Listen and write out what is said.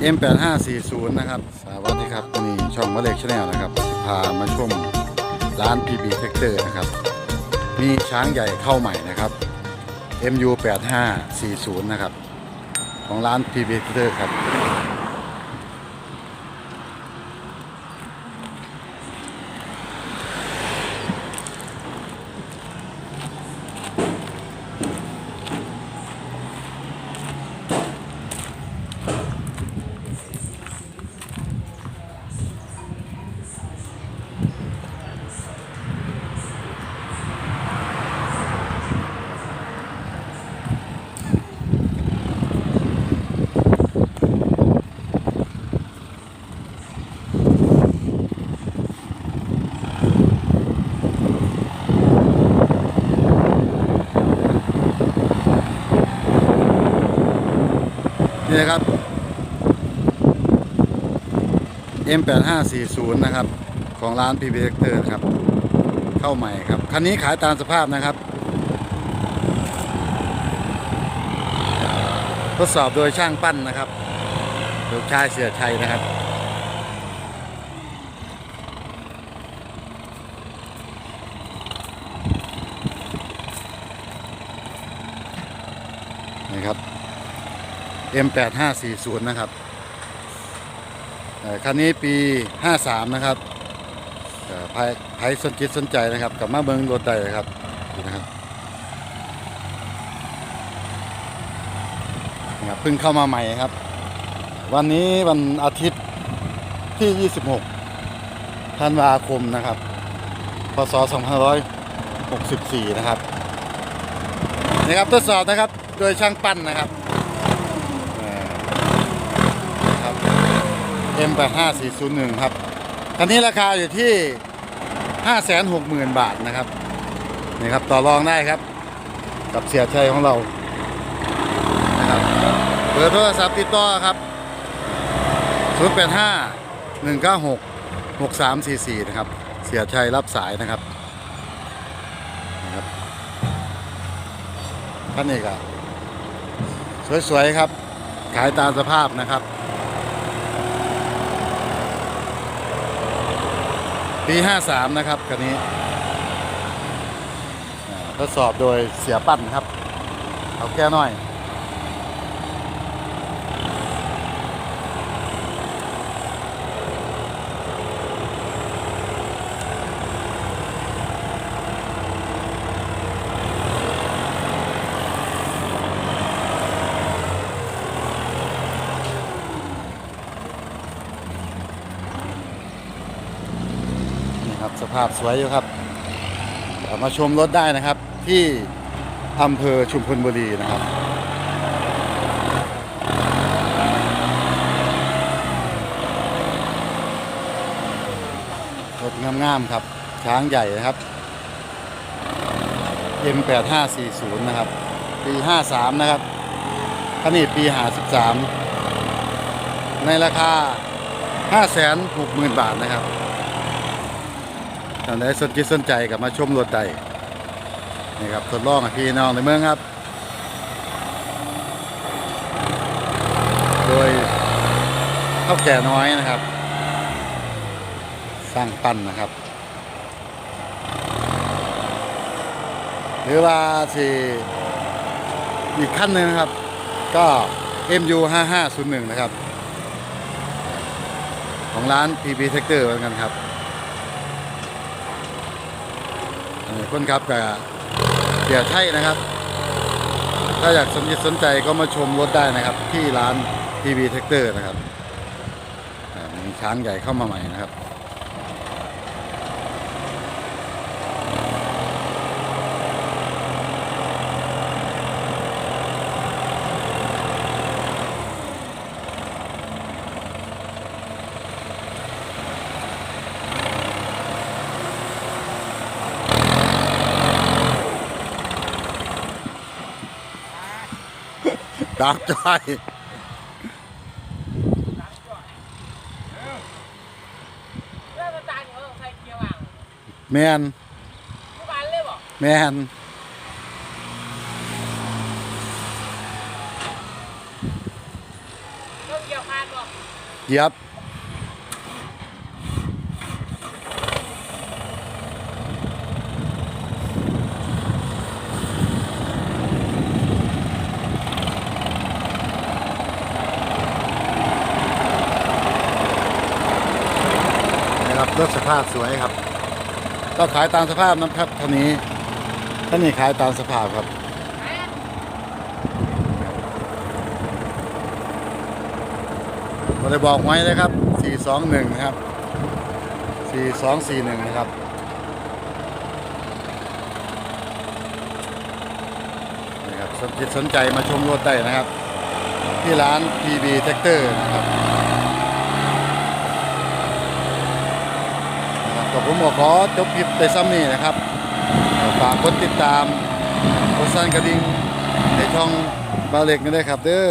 M8540 นะครับ สวัสดีครับนี่ช่องมะเล็กชาแนลนะครับ พามาชมร้าน PB Tractor นะครับ มีช้างใหญ่เข้าใหม่นะครับ MU8540 นะครับ ของร้าน PB Tractor ครับ นี่นะครับ M8540 นะครับ ของร้าน PB Tractor นะครับ เข้าใหม่ครับ คันนี้ขายตามสภาพนะครับ ทดสอบโดยช่างปั้นนะครับลูกชายเสียชัยนะครับ นี่ครับ M8540 นะครับคันนี้ปี 53 นะครับเอ่อใครใครสนจิตสนใจนะครับกลับมาเบิ้งรถได้เลยครับนะครับเพิ่งเข้ามาใหม่ครับ วันนี้วันอาทิตย์ที่ 26 ธันวาคมนะครับ พศ 2564 นะครับนี่ครับทดสอบนะครับ โดยช่างปั้นนะครับ M 8 5 4 0 1 ครับคันนี้ราคาอยู่ที่ 560,000 บาทนะครับนี่ครับต่อรองได้ครับ กับเสียชัยของเรานะครับเบอร์โทรศัพท์ติดต่อครับ 085 196 6344 นะครับ เสียชัยรับสายนะครับนะครับท่านเอกอะสวยๆครับ ขายตามสภาพนะครับ ปี 53 นะครับคันนี้ทดสอบโดยเสียปั้นครับ เอาแก้หน่อย สภาพสวยอยู่ครับ มาชมรถได้นะครับที่อำเภอชุมพลบุรีนะครับรถงามๆครับ ช้างใหญ่นะครับ M8540 นะครับ ปี 53 นะครับคันนี้ปี 53 ในราคา 560,000 บาทนะครับ ท่านใดสนใจสนใจกับมาชมรถใดนี่ครับทดลองพี่น้องในเมืองครับ โดยเท่าแก่น้อยนะครับ สร้างปั้นนะครับ หรือว่าสิอีกขั้นหนึ่งนะครับ ก็ MU 5501 นะครับ ของร้าน PB Tractor เหมือนกันครับ เอ่อ คนขับกับเดี๋ยวใช่นะครับ ถ้าอยากสนใจสนใจก็มาชมรถได้นะครับ ที่ร้านทีวีแท็กเตอร์นะครับมีช้างใหญ่เข้ามาใหม่นะครับ ดาวจอยแล้วมันตายเออใครเกียร์ว่างแมนทุกวันเลยบอก แมน แล้ว เกี่ยวขาดบ่ เหยียบนะค รถสภาพสวยครับก็ขายตามสภาพนะครับท่านี้ท่านี้ขายตามสภาพครับผมได้บอกไว้นะครับ 421 นะครับ 4241 นะครับนี่ครับสนจิตสนใจมาชมรถได้นะครับ ที่ร้าน PB Tractor นะครับ นะครับผมก็ขอจบคลิปไปซ้ำนี้นะครับ ฝากกดติดตามกดสั่นกระดิ่งในช่องบาเล็กนี่ด้ครับเด้อ